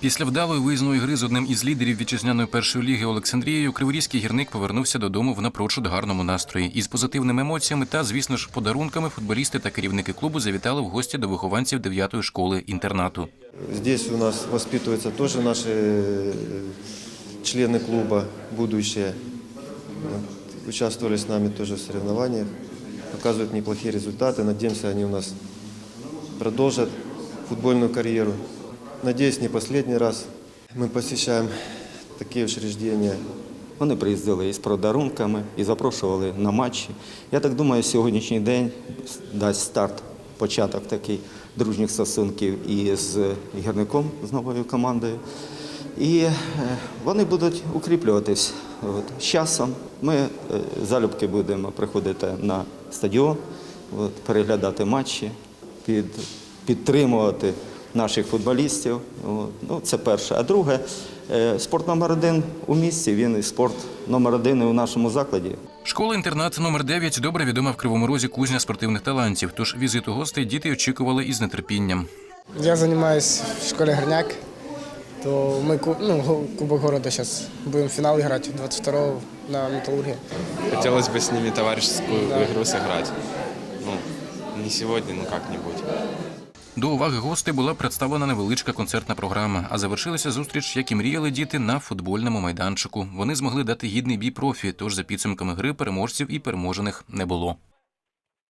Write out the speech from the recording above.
Після вдалої виїзної гри з одним із лідерів вітчизняної першої ліги Олександрією Криворізький гірник повернувся додому в напрочуд гарному настрої. Із позитивними емоціями та, звісно ж, подарунками футболісти та керівники клубу завітали в гості до вихованців 9-ї школи інтернату. Здесь у нас воспитываются тоже наши э, члены клуба, будущее. Вот, Участвовали с нами тоже в соревнованиях, показывают неплохие результаты. Надеемся, они у нас продолжат футбольную карьеру. Надеюсь, не последний раз мы посещаем такие учреждения. Вони приїздили із подарунками і запрошували на матчі. Я так думаю, сьогоднішній день дасть старт, початок такий дружніх стосунків із гірником, з новою командою. І е, вони будуть укріплюватись. От. З часом ми е, залюбки будемо приходити на стадіон, от, переглядати матчі, під, підтримувати наших футболістів. От. Ну, це перше. А друге, е, спорт номер один у місті, він і спорт номер один і у нашому закладі. Школа-інтернат номер 9 добре відома в Кривому Розі кузня спортивних талантів. Тож візиту гостей діти очікували із нетерпінням. Я занимаюсь в школе Горняк. То мы ку- ну, го- Кубок города сейчас будем финал играть 22-го на Металлурге. Хотелось бы с ними товарищескую игру сыграть. Ну, не сегодня, но как-нибудь. До уваги гостей була представлена невеличка концертна програма. А завершилася зустріч, як і мріяли діти на футбольному майданчику. Вони змогли дати гідний бій профі. Тож за підсумками гри переможців і переможених не було.